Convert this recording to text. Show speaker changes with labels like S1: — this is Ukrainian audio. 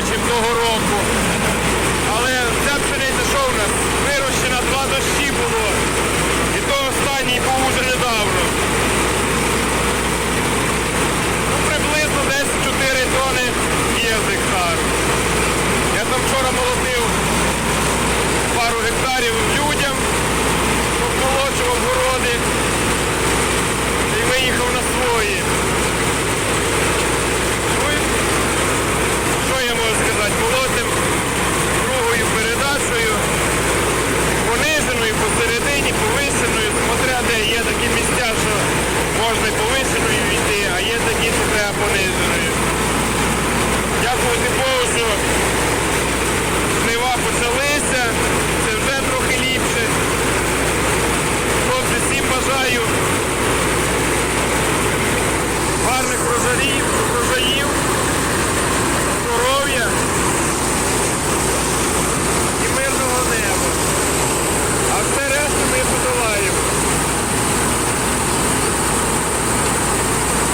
S1: ніже, ніж року.